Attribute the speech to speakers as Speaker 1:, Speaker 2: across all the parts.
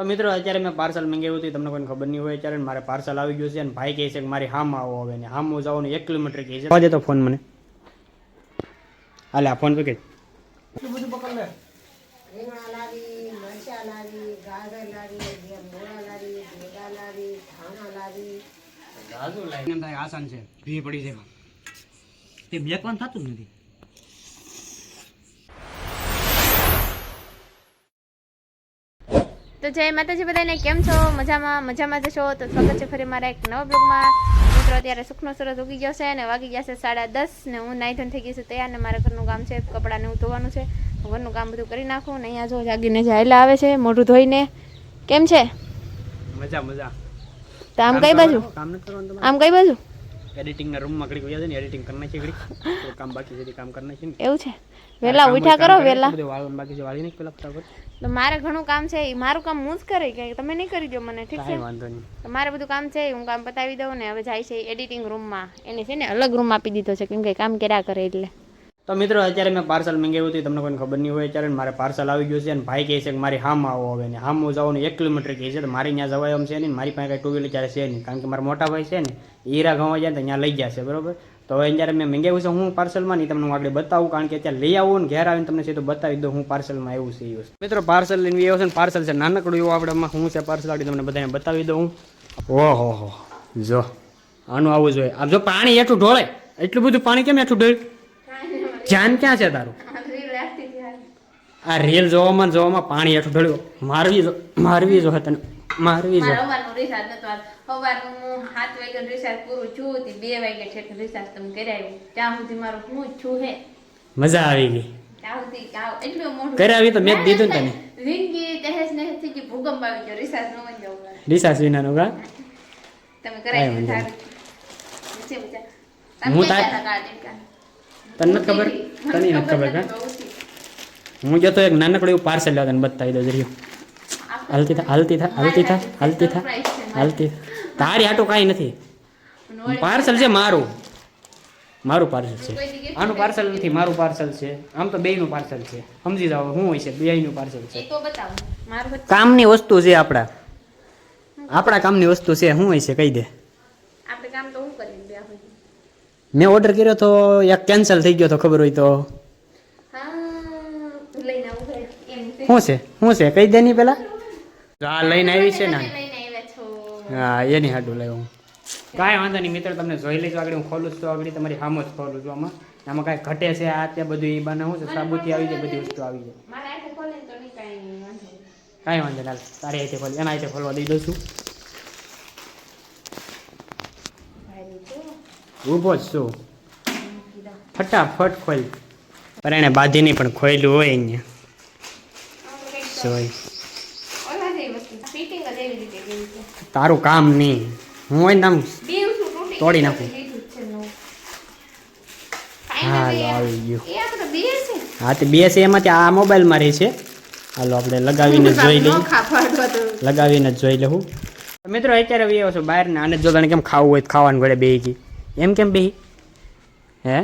Speaker 1: તો મિત્રો અત્યારે મેં પાર્સલ મંગાવ્યું હતું તમને કોઈ ખબર નહીં હોય અત્યારે મારે પાર્સલ આવી ગયું છે અને ભાઈ કહે છે કે મારી હામ આવો હવે ને હામ જવાનું એક કિલોમીટર કહે છે. દે તો ફોન મને. હાલે આ ફોન પે કે
Speaker 2: રીંગણા લાવી મરચાં લાવી ગાજર લાવી બે લાવી ભેગા લાવી ધાણા લાવી.
Speaker 1: એમ થાય આસાન છે ભી પડી છે તે બ્લેકવાનું થતું જ નથી.
Speaker 3: તો જય માતાજી બધાને કેમ છો? મજામાં મજામાં જશો તો સ્વાગત છે ફરી મારા એક નવા બ્લોગમાં મિત્રો અત્યારે સુખનો સરસ ઉગી ગયો છે અને વાગી ગયા છે સાડા દસ ને હું નાઈ ધન થઈ ગઈ છું તૈયાર ને મારા ઘરનું કામ છે કપડાને હું ધોવાનું છે. ઘરનું કામ બધું કરી નાખું ને અહીંયા જો જાગીને જે હાયલા આવે છે મોઢું ધોઈને. કેમ છે?
Speaker 1: મજા મજા.
Speaker 3: તો આમ કઈ બાજુ? આમ કઈ બાજુ?
Speaker 1: એડિટિંગના રૂમમાં ઘડી ગયા છે ને એડિટિંગ કરી નાખી ઘડી કામ બાકી છે કામ કરી નાખી
Speaker 3: એવું છે. વેલા ઉઠ્યા કરો
Speaker 1: વેલા. બાકી છે વાળી નાખ પેલા ફટાફટ.
Speaker 3: તો મારે ઘણું કામ છે મારું કામ હું જ કરી કે તમે નહીં કરી દો મને ઠીક છે?
Speaker 1: વાંધો નહીં.
Speaker 3: મારે બધું કામ છે હું કામ પતાવી દઉં ને હવે જાય છે એડિટિંગ રૂમમાં એને છે ને અલગ રૂમ આપી દીધો છે કેમ કે કામ કર્યા કરે એટલે.
Speaker 1: તો મિત્રો અત્યારે મેં પાર્સલ મંગાવ્યું હતું તમને કોઈ ખબર નહીં હોય અત્યારે મારે પાર્સલ આવી ગયું છે અને ભાઈ કહે છે કે મારી હામ આવો હવે ને. હામ જવાનું એક કિલોમીટર કહે છે તો મારી ત્યાં જવાય એમ છે નહીં મારી પાસે કાંઈ ટુ વ્હીલર ત્યારે છે નહીં. કારણ કે મારા મોટા ભાઈ છે ને હીરા ગામમાં જાય તો ત્યાં લઈ જશે બરોબર? તો હવે જ્યારે મેં મંગાવ્યું છે હું પાર્સલમાં નહીં તમને હું આગળ બતાવું કારણ કે અત્યારે લઈ આવું ને ઘેર આવીને તમને સીધું બતાવી દઉં હું પાર્સલમાં આવ્યું છે એવું મિત્રો પાર્સલ લઈને આવ્યો છે ને પાર્સલ છે નાનકડું એવું આપણે હું છે પાર્સલ આગળ તમને બધાને બતાવી દઉં. ઓહો હો જો. આનું આવું જોઈએ. આમ જો પાણી એટલું ઢોળે એટલું બધું પાણી કેમ એટલું ઢોળ્યું ધ્યાન ક્યાં છે તારું? આ રીલ જોવામાં જોવામાં પાણી હેઠું ઢળ્યું. મારવી જો મારવી જો તને. મારવી જો. મજા આવી ગઈ. કરાવી તો મેં દીધું ને તને.
Speaker 3: તહેસ ને
Speaker 1: વિનાનું
Speaker 3: તમે કરાવી
Speaker 1: હું તાર-? તને નથી ખબર તને નથી ખબર કા. હું જતો એક નાનકડું એવું પાર્સલ લેવા તને બતાવી દઉં જરીયું હાલતી થા હાલતી થા હાલતી થા હાલતી થા. હાલતી તારી આટો કાંઈ નથી પાર્સલ છે મારું મારું પાર્સલ છે આનું પાર્સલ નથી મારું પાર્સલ છે આમ તો બેયનું પાર્સલ છે સમજી જાઓ શું હોય છે બેયનું પાર્સલ છે કામની વસ્તુ છે આપણા આપણા કામની વસ્તુ છે શું હોય છે કહી દે
Speaker 3: આપણે કામ તો
Speaker 1: મેં ઓર્ડર કર્યો તો એક કેન્સલ થઈ ગયો તો ખબર હોય તો.
Speaker 3: હા લઈને આવું હોય એમ છે.
Speaker 1: શું છે? શું છે? કહી દે નહીં પેલા. આ લઈને આવી છે ને.
Speaker 3: તમે લઈને આવ્યા છો.
Speaker 1: હા એની હાડું લાવ્યો હું કાંઈ વાંધો નહીં મિત્ર તમને જોઈ લઈશું આગળ. હું ખોલું છું તો આગળ તમારી સામો જ ખોલું છું આમાં. આમાં કાંઈ ઘટે છે આ તે બધું એ બાને શું છે? સાબુથી આવી જાય બધી વસ્તુ આવી જાય.
Speaker 3: કાંઈ વાંધો નહીં.
Speaker 1: કાંઈ વાંધો. ના તારી હાથે ખોલ એના અહીંથી ખોલવા દઈ દઉં છું
Speaker 3: ભાઈ જો,
Speaker 1: ઊભો જ છું ફટાફટ ખોલ પર એને બાંધી પણ ખોયલું હોય અહીંયા. તારું કામ નહીં હું હોય ને આમ
Speaker 3: બેવ શું તૂટી
Speaker 1: તોડી નાખું.
Speaker 3: લીધું જ છે નવું.
Speaker 1: હા, આવી ગયું. હા તે બે છે એમાંથી આ મોબાઈલમાં રહે છે હાલો આપણે લગાવીને જોઈ લઈએ. લગાવીને જ જોઈ લઉં મિત્રો અત્યારે આવ્યો છું બહાર ને આને જો તને કેમ ખાવું હોય તો ખાવાનું ઘરે બે ગઈ એમ કેમ બેહી? હે?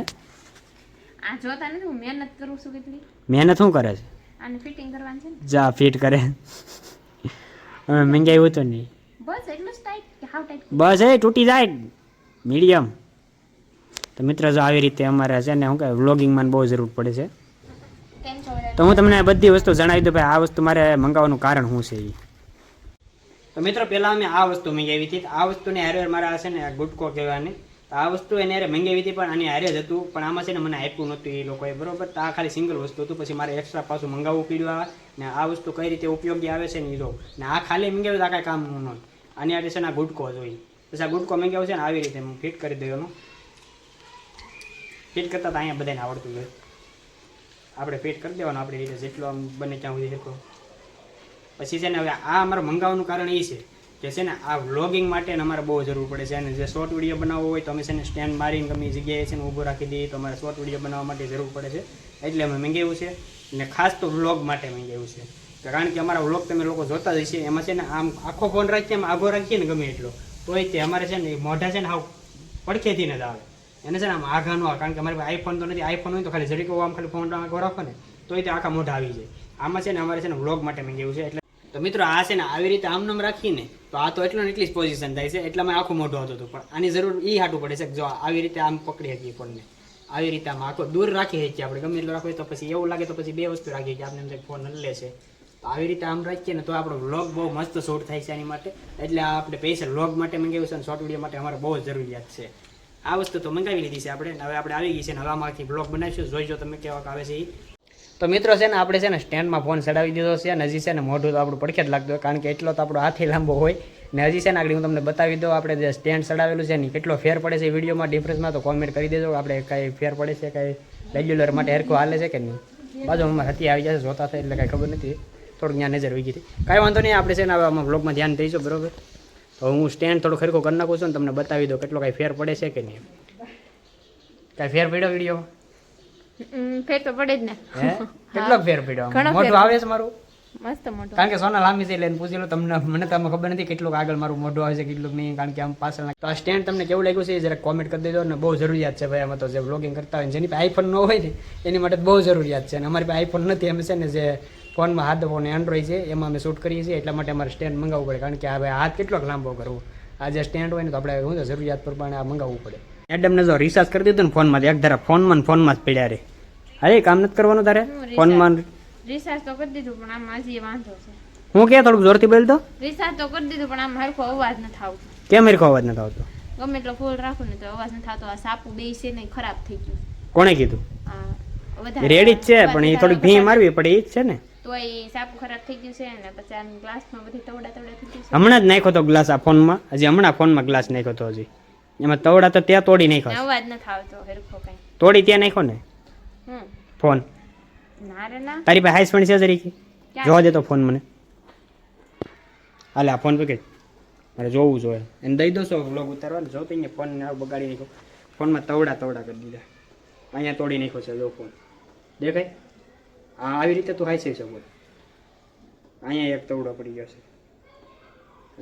Speaker 3: આ જોતા નથી હું મહેનત કરું છું કેટલી.
Speaker 1: મહેનત શું કરે છે?
Speaker 3: આને ફિટિંગ કરવાની છે ને.
Speaker 1: જા ફિટ કરે. હવે મંગાવ્યું તો નહીં
Speaker 3: બસ એટલું જ ટાઈટ કે હાવ ટાઈટ
Speaker 1: બસ એ તૂટી જાય. મીડિયમ. તો મિત્ર જો આવી રીતે અમારે છે ને શું કહે વ્લોગિંગમાં બહુ જરૂર પડે છે? તો હું તમને બધી વસ્તુ જણાવી દઉં ભાઈ આ વસ્તુ મારે મંગાવવાનું કારણ શું છે એ તો મિત્રો પહેલાં અમે આ વસ્તુ મંગાવી હતી. આ વસ્તુની હેરવેર મારા હશે ને ગુટકો કહેવાની આ વસ્તુ એને અરે મંગાવી હતી પણ આની હારે જ હતું. પણ આમાં છે ને મને આપ્યું નહોતું એ લોકોએ, બરોબર? તો આ ખાલી સિંગલ વસ્તુ હતું. પછી મારે એક્સ્ટ્રા પાછું મંગાવવું પડ્યું આ. ને આ વસ્તુ કઈ રીતે ઉપયોગી આવે છે ને એ જો. ને આ ખાલી મંગાવ્યું આ કાંઈ કામનું નહોતું આની હારે છે ને આ ગુટકો જોઈ પછી આ ગુટકો મંગાવ્યો છે ને આવી રીતે હું ફિટ કરી દેવાનું. ફિટ કરતાં તો અહીંયા બધાને આવડતું હોય. આપણે ફિટ કરી દેવાનું આપણી રીતે જેટલો આમ બને ત્યાં સુધી શકો પછી છે ને હવે આ અમારે મંગાવવાનું કારણ એ છે. કે છે ને આ વ્લોગિંગ માટે અમારે બહુ જરૂર પડે છે અને જે શોર્ટ વીડિયો બનાવવો હોય તો અમે છે ને સ્ટેન્ડ મારીને ગમે જગ્યાએ છે ને ઊભો રાખી દઈએ તો અમારે શોર્ટ વીડિયો બનાવવા માટે જરૂર પડે છે એટલે અમે મંગાવ્યું છે અને ખાસ તો વ્લોગ માટે મંગાવ્યું છે કારણ કે અમારા વ્લોગ તમે લોકો જોતા જ હશે એમાં છે ને આમ આખો ફોન રાખીએ આમ આગો રાખીએ ને ગમે એટલો તોય તે અમારે છે ને એ મોઢા છે ને આવું પડખેથી જ આવે એને છે ને આમ આઘા ન આવે કારણ કે અમારે આઈફોન તો નથી આઈફોન હોય તો ખાલી જરીકો આમ ખાલી ફોન આગો રાખો ને તોય તે આખા મોઢા આવી જાય આમાં છે ને અમારે છે ને વ્લોગ માટે મંગાવ્યું છે એટલે તો મિત્રો આ છે ને આવી રીતે આમ નામ રાખીને તો આ તો એટલો ને એટલી જ પોઝિશન થાય છે. એટલામાં આખું મોઢું હતું હતું પણ આની જરૂર એ હાટું પડે છે કે જો આવી રીતે આમ પકડી શકીએ ફોનને. આવી રીતે આમ આખો દૂર રાખી શકીએ આપણે. ગમે એટલું રાખીએ તો પછી એવું લાગે તો પછી બે વસ્તુ રાખીએ કે આપણે એમ ફોન લે છે. તો આવી રીતે આમ રાખીએ ને તો આપણો વ્લોગ બહુ મસ્ત શૂટ થાય છે એની માટે. એટલે આપણે પૈસા વ્લોગ માટે મંગાવ્યું છે અને શોર્ટ વીડિયો માટે અમારે બહુ જરૂરિયાત છે. આ વસ્તુ તો મંગાવી લીધી છે આપણે. હવે આપણે આવી ગઈ છે ને હવે આમાંથી બ્લોગ બનાવીશું. જોઈજો તમે કેવા આવે છે એ તો મિત્રો છે ને, આપણે છે ને સ્ટેન્ડમાં ફોન ચડાવી દીધો છે અને હજી છે ને મોઢું તો આપણું પડખે જ લાગતું હોય, કારણ કે એટલો તો આપણો હાથી લાંબો હોય. ને હજી છે ને આગળ હું તમને બતાવી દઉં, આપણે જે સ્ટેન્ડ ચડાવેલું છે ને કેટલો ફેર પડે છે વિડીયોમાં ડિફરન્સમાં તો કોમેન્ટ કરી દેજો. આપણે કાંઈ ફેર પડે છે, કાંઈ રેગ્યુલર માટે હરખું હાલે છે કે નહીં? બાજુ અમારે હતી આવી જશે જોતા થાય એટલે કાંઈ ખબર નથી. થોડુંક ત્યાં નજર વીગી હતી. કાંઈ વાંધો નહીં, આપણે છે ને હવે આમાં બ્લોગમાં ધ્યાન દઈશું, બરોબર? તો હું સ્ટેન્ડ થોડું ખરખું કરી નાખું છું ને, તમને બતાવી દઉં કેટલો કાંઈ ફેર પડે છે કે નહીં. કાંઈ ફેર પડ્યો વીડિયો
Speaker 3: ફેર તો પડે જ ને.
Speaker 1: હે? કેટલો ફેર પડ્યો
Speaker 3: મોઢું
Speaker 1: આવે છે મારું?
Speaker 3: મસ્ત મોઢું.
Speaker 1: કારણ કે સોના લાંબી છે એટલે પૂછી લો તમને મને તમને ખબર નથી કેટલું આગળ મારું મોઢું આવે છે કેટલું નહીં કારણ કે આમ પાછળ તો આ સ્ટેન્ડ તમને કેવું લાગ્યું છે જરા કોમેન્ટ કરી દેજો ને બહુ જરૂરિયાત છે ભાઈ અમે તો જે બ્લોગિંગ કરતા હોય જેની પાસે આઈફોન ન હોય ને એની માટે બહુ જરૂરિયાત છે. અને અમારી પાસે આઈફોન નથી અમે છે ને જે ફોનમાં હાથ ફોન એન્ડ્રોઈડ છે એમાં અમે શૂટ કરીએ છીએ એટલા માટે અમારે સ્ટેન્ડ મંગાવવું પડે. કારણ કે હવે હાથ કેટલોક લાંબો કરવો. આ જે સ્ટેન્ડ હોય ને તો આપણે શું જરૂરિયાત પ્રમાણે આ મંગાવવું પડે. મેડમને જો રિસાર્જ કરી દીધું ને ફોનમાં એક ધારા ફોનમાં ફોનમાં જ પડ્યા રે. અરે કામ નથી કરવાનું તારે? ફોનમાં
Speaker 3: રિસાર્જ તો કરી દીધું પણ આમાં હજી વાંધો છે.
Speaker 1: હું કે થોડુંક જોરથી બોલ તો
Speaker 3: રિસાર્જ તો કરી દીધું પણ આમ હરખો અવાજ નથી આવતો.
Speaker 1: કેમ હરખો અવાજ નથી આવતો?
Speaker 3: ગમે એટલો ફૂલ રાખું ને તો અવાજ નથી આવતો. આ સાપુ બે છે ને ખરાબ થઈ ગયું
Speaker 1: કોણે કીધું? રેડી જ છે પણ એ થોડીક ભી મારવી પડે એ જ છે ને.
Speaker 3: તો એ સાપ ખરાબ થઈ ગયું છે ને પછી આમ ગ્લાસમાં બધી તવડા તવડા થઈ ગયું
Speaker 1: હમણાં જ નાખ્યો તો ગ્લાસ આ ફોનમાં હજી હમણાં ફોનમાં ગ્લાસ નાખ્યો તો હજી. એમાં તવડા તો ત્યાં તોડી
Speaker 3: નાખો
Speaker 1: નાખ્યો
Speaker 3: અવાજ ન થાવતો હરખો કઈ.
Speaker 1: તોડી ત્યાં નાખ્યો ને?
Speaker 3: હમ.
Speaker 1: ફોન.
Speaker 3: ના રે ના.
Speaker 1: તારી પાસે હાઈસ પણ છે? જરીકી જોવા દે તો ફોન મને. હાલે આ ફોન પકડ મારે જોવું જોઈએ. એને દઈ દો છો વ્લોગ ઉતારવા ને જો તો અહીંયા ફોન બગાડી નાખ્યો. ફોનમાં તવડા તવડા કરી દીધા. અહીંયા તોડી નાખ્યો છે જો ફોન. દેખાય? આ આવી રીતે તું હાઈ શકો અહીંયા એક તવડો પડી ગયો છે.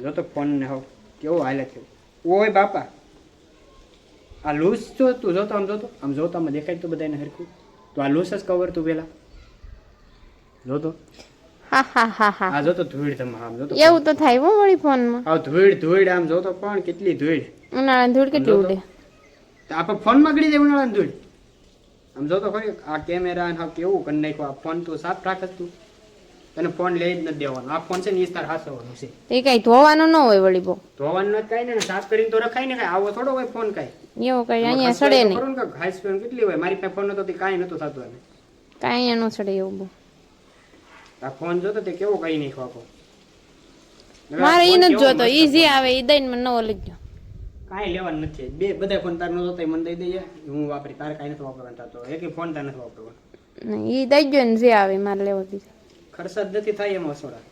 Speaker 1: જો તો ફોન ને હવે. કેવો હાલે છે? ઓય બાપા. આ લૂઝ જો તું જોતો આમ જોતો આમ જોતો આમાં દેખાય તો બધાને હરખું તો આ લૂઝ જ કવર તું પેલા જોતો
Speaker 3: હા હા હા હા
Speaker 1: આ જોતો ધૂળ તમે આમ જોતો
Speaker 3: એવું તો થાય હો વળી ફોનમાં
Speaker 1: આ ધૂળ ધૂળ આમ જોતો પણ કેટલી ધૂળ
Speaker 3: ઉનાળા ધૂળ કેટલી ઉડે
Speaker 1: આપણે ફોનમાં ગળી જાય ઉનાળાની ધૂળ આમ જોતો ખરી આ કેમેરા ને કેવું કરી નાખ્યું આ ફોન તું સાફ રાખ તું તને ફોન લઈ જ નથી દેવાનો. આ ફોન છે ને ઈ તાર હાસવાનો છે.
Speaker 3: એ કઈ ધોવાનો ન હોય વળી બો
Speaker 1: ધોવાનો નથી કાંઈ ને સાફ કરીને તો રખાય ને કઈ. આવો થોડો હોય ફોન કાંઈ.
Speaker 3: એવો કઈ અહીંયા સડે
Speaker 1: તો
Speaker 3: નહીં
Speaker 1: ખરું ને કાંઈક હાઈ કેટલી હોય? મારી પાસે ફોન નતો તે કાંઈ નતો થતું એને.
Speaker 3: કાંઈ અહીંયા ન સડે એવું બો
Speaker 1: આ ફોન જોતો તે કેવો કઈ નહીં આખો.
Speaker 3: મારે
Speaker 1: ઈ
Speaker 3: નથી જોતો ઈ જે આવે એ દઈને મને નવો લઈ ગયો.
Speaker 1: કાઈ લેવાનું નથી. બે બધા ફોન તાર નતો મને દઈ દઈએ હું વાપરી. તારે કઈ નથી વાપરવાનું થતો. એક ફોન તાર નથી વાપરવાનો.
Speaker 3: ઈ દઈ ગયો ને જે આવે મારે લેવો બીજો
Speaker 1: ખર્ચ જ નથી થાય એમાં સોડા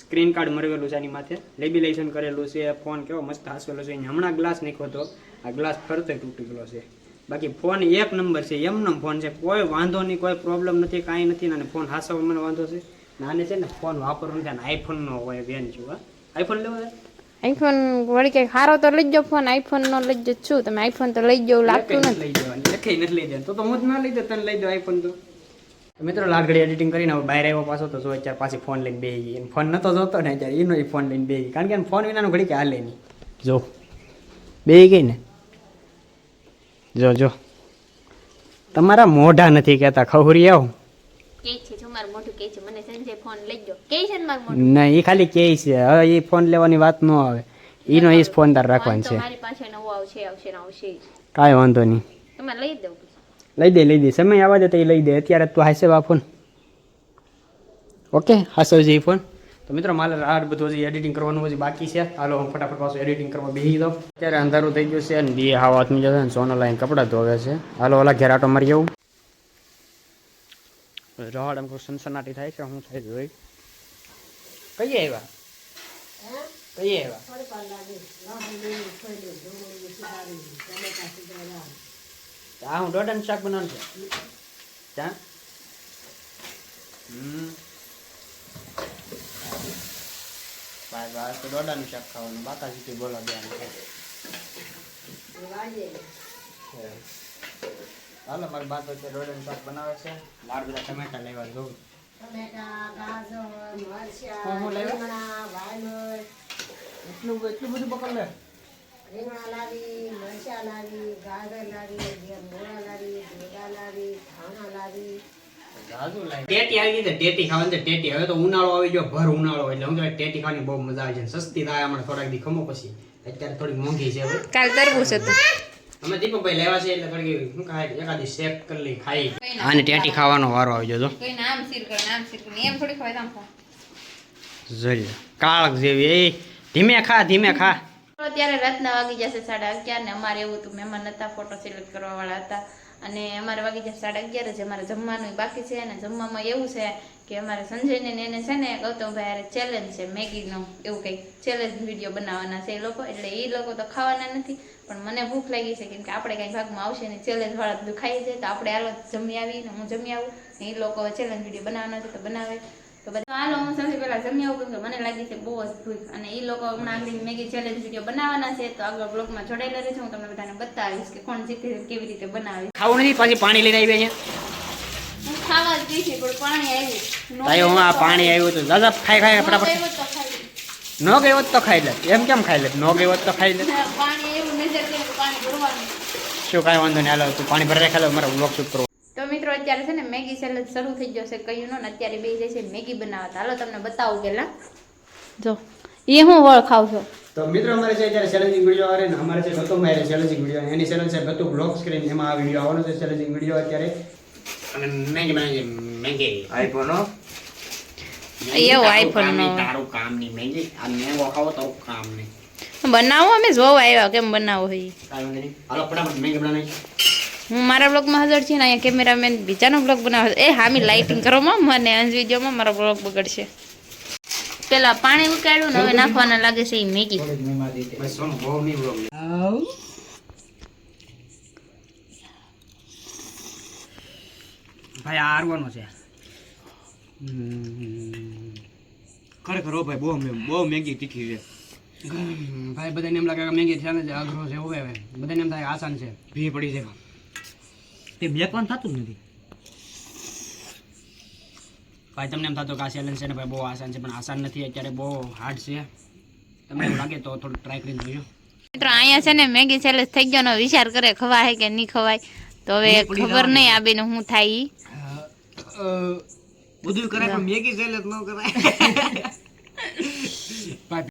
Speaker 1: સ્ક્રીન કાર્ડ મરવેલું છે આની માથે. લેબિલેશન કરેલું છે ફોન કેવો મસ્ત હાસવેલો છે. હમણાં ગ્લાસ નાખ્યો હતો આ ગ્લાસ ફરતો તૂટી ગયો છે. બાકી ફોન એક નંબર છે એમનો ફોન છે. કોઈ વાંધો નહીં કોઈ પ્રોબ્લેમ નથી કાંઈ નથી. અને ફોન હાસવામાં મને વાંધો છે. નાને છે ને ફોન વાપરવું નથી આઈફોનનો હોય વેન છું હા. આઈફોન લેવો છે?
Speaker 3: આઈફોન વળી કઈ સારો તો લઈ જાઓ ફોન આઈફોન નો લઈ જ છું તમે આઈફોન તો લઈ જવું લાગતું નથી
Speaker 1: લઈ જવાની એકેય નથી લઈ જવાનું. તો તો હું જ ના લઈ દઉં તને લઈ દો આઈફોન તો. મિત્રો લાલ એડિટિંગ કરીને હવે બહાર આવ્યો પાછો તો જો અત્યારે પાછી ફોન લઈને બે ગઈ. એને ફોન નતો જોતો ને અત્યારે એનો ફોન લઈને બે ગઈ. કારણ કે ફોન વિનાનું ઘડી કે હાલે નહીં. જો. બેસી ગઈ ને? જો જો. તમારા મોઢા નથી કહેતા ખહુરી આવ.
Speaker 3: કે છે? જો મારું મોઢું કે છે મને સંજય ફોન લઈ જાઓ કે છે ને મારું મોઢું?
Speaker 1: ના એ ખાલી કે છે. હવે એ ફોન લેવાની વાત ન આવે. એનો એ ફોન તાર રાખવાનો છે.
Speaker 3: મારી પાસે નવો આવશે આવશે ને આવશે જ
Speaker 1: કાંઈ વાંધો નહીં.
Speaker 3: તમારે લઈ દઉં
Speaker 1: લઈ દે લઈ દે. સમય આવવા દે તો એ લઈ દે. અત્યારે તું હાસે આ ફોન ઓકે હાસો જે ફોન તો મિત્રો, મારે આ બધું હજી એડિટિંગ કરવાનું હજી બાકી છે. હાલો, હું ફટાફટ પાછું એડિટિંગ કરવા બેસી દઉં અત્યારે અંધારું થઈ ગયું છે અને બે હાવ હાથમાં જશે અને સોનો લાઈન કપડાં ધોવે છે. હાલો, ઓલા ઘેર આટો મારી જવું રવાડ એમ સનસનાટી થાય છે હું થાય જોઈ? કઈ આવ્યા? કઈ આવ્યા? આ હું દોડાનું શાક બનાવવાનું છે. ચા? તો દોડાનું શાક ખાવાનું. બાકાજીથી બોલો બેન
Speaker 2: એ
Speaker 1: હાલો મારી બા તો દોડાનું શાક બનાવે છે. લાડ બધા ટમેટા લેવા
Speaker 2: ટમેટા ગાજર મરચાં
Speaker 1: હું હું
Speaker 2: વાલોર
Speaker 1: એટલું એટલું બધું પકડ લે.
Speaker 2: રીંગણા લાવી મરચાં લાવી ગાજર લાવી મોળા લાવી ભેગા લાવી ધાણા લાવી.
Speaker 1: ટેટી આવી ગઈ ટેટી ખાવાની ટેટી. હવે તો ઉનાળો આવી ગયો ભર ઉનાળો. એટલે હું ટેટી ખાવાની બહુ મજા આવે છે. સસ્તી થાય હમણાં થોડાક દી ખમો પછી. અત્યારે થોડી મોંઘી છે હવે.
Speaker 3: કાલ તરબૂચ હતું.
Speaker 1: અમે દીપકભાઈ લેવા છે એટલે થોડી શું ખાય એકાદી શેક કરી લઈ ખાઈ. આને ટેટી ખાવાનો વારો આવી જતો
Speaker 3: કોઈ નામ સિર કરે નામ સિર કરે. એમ થોડી ખવાય આમ
Speaker 1: જોઈ કાળક જેવી એ ધીમે ખા ધીમે ખા.
Speaker 3: અત્યારે રાતના વાગી જશે સાડા અગિયાર ને અમારે એવું હતું, મહેમાન હતા ફોટો સિલેક્ટ કરવા વાળા હતા. અને અમારે વાગી જશે સાડા અગિયાર જ, અમારે જમવાનું બાકી છે અને જમવામાં એવું છે કે અમારે સંજયને એને છે ને ગૌતમભાઈ હારે ચેલેન્જ છે મેગીનો એવું કંઈક ચેલેન્જ વીડિયો બનાવવાના છે એ લોકો, એટલે એ લોકો તો ખાવાના નથી. પણ મને ભૂખ લાગી છે કેમ કે આપણે કંઈ ભાગમાં આવશે ને ચેલેન્જ વાળા બધું ખાઈ જાય તો આપણે હાલો જમી આવી ને હું જમી આવું ને એ લોકો ચેલેન્જ વીડિયો બનાવવાનો છે તો બનાવે. તો બધા હાલો હું સૌથી પહેલા જમી આવું કે મને લાગી છે બહુ જ ભૂખ. અને એ લોકો હમણાં આગળ મેગી ચેલેન્જ વીડિયો બનાવવાના છે તો આગળ બ્લોગમાં જોડાયેલા રહેશે હું તમને બધાને બતાવીશ કે કોણ જીતે કેવી રીતે બનાવે
Speaker 1: ખાવું નથી પાછી પાણી લઈને આવી અહીંયા.
Speaker 3: ખાવા જ ગઈ પણ પાણી આવ્યું.
Speaker 1: તાયો હું આ પાણી આવ્યું હતું દાદા ખાઈ ખાઈ ફટાફટ.
Speaker 3: ગયું
Speaker 1: ન હોત તો ખાઈ લે એમ કેમ ખાઈ લે ન ગયો તો ખાઈ લે
Speaker 3: પાણી એવું નજર પાણી ભરવાનું
Speaker 1: શું કાંઈ વાંધો નહીં હાલો તું પાણી ભરાઈ ખાલો મારે બ્લોગ શૂટ કરવો
Speaker 3: અત્યારે છે ને મેગી સેલેડ શરૂ થઈ ગયો છે. કયું નો ને અત્યારે બે જાય છે મેગી બનાવતા. હાલો તમને બતાવું પેલા. જો એ હું વળ ખાવ છો.
Speaker 1: તો મિત્રો અમારે છે અત્યારે ચેલેન્જિંગ વીડિયો આવે ને અમારે છે ગૌતમભાઈ ચેલેન્જિંગ વીડિયો એની ચેનલ છે ગતો બ્લોગ સ્ક્રીન એમાં આ વીડિયો આવવાનો છે ચેલેન્જિંગ વીડિયો અત્યારે. અને મેગી મેગી. મેગી
Speaker 4: આઈફોનો
Speaker 3: નો.
Speaker 1: તારું કામ નહીં મેગી. આ મેંગો ખાવો તો કામ નહીં
Speaker 3: બનાવો અમે જોવા આવ્યા કેમ બનાવો હોય
Speaker 1: કાંઈ હાલો ફટાફટ મેગી બનાવી
Speaker 3: હું મારા બ્લોગમાં હાજર છું ને અહીંયા કેમેરામેન બીજાનો બ્લોગ બનાવે. એ હામી લાઇટિંગ કરવામાં મને અંજ વિડીયોમાં મારો બ્લોગ બગડશે. પેલા પાણી ઉકાળ્યું ને હવે નાખવાના લાગે છે એ મેગી.
Speaker 1: ભાઈ આ હારવાનો છે.
Speaker 4: ખરેખર ભાઈ બહુ મે- બહુ મેગી તીખી છે.
Speaker 1: ભાઈ બધાને એમ લાગે કે મેગી છે ને આગ્રહ છે એવું બધાને એમ થાય આસાન છે.
Speaker 4: ભી પડી છે. તે મેકવાનું થતું જ નથી.
Speaker 1: ભાઈ તમને એમ થતું કે આ ચેલેન્જ છે ને ભાઈ બહુ આસાન છે પણ આસાન નથી અત્યારે બહુ હાર્ડ છે. તમને એવું લાગે તો થોડું ટ્રાય કરીને જોજો.
Speaker 3: મિત્રો અહીંયા છે ને મેગી સેલેસ થઈ ગયો વિચાર કરે ખવાય કે નહીં ખવાય? તો હવે ખબર નહીં આ બેનું શું થાય ઈ.
Speaker 4: બધું કરાય પણ મેગી સેલેડ ન કરાય.
Speaker 1: ભાઈ